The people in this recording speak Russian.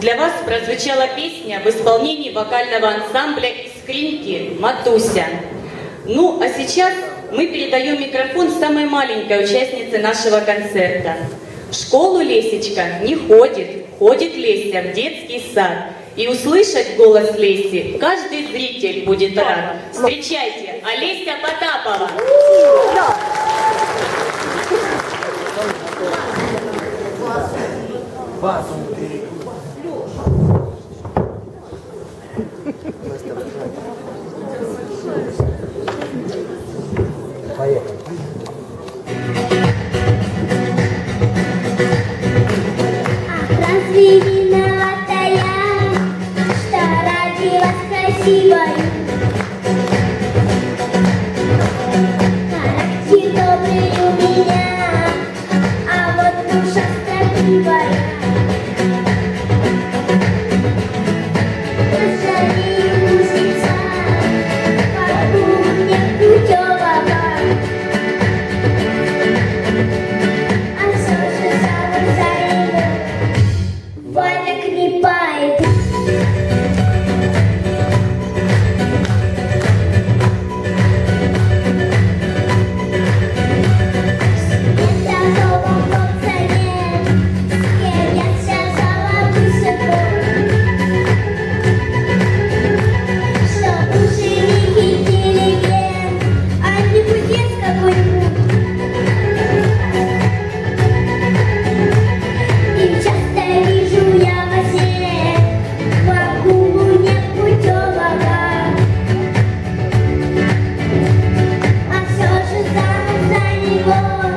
Для вас прозвучала песня в исполнении вокального ансамбля «Искринки» «Матуся». Ну, а сейчас мы передаем микрофон самой маленькой участнице нашего концерта. В школу Лесечка не ходит, ходит Леся в детский сад. И услышать голос Леси каждый зритель будет рад. Встречайте, Олеся Потапова! Вас он love.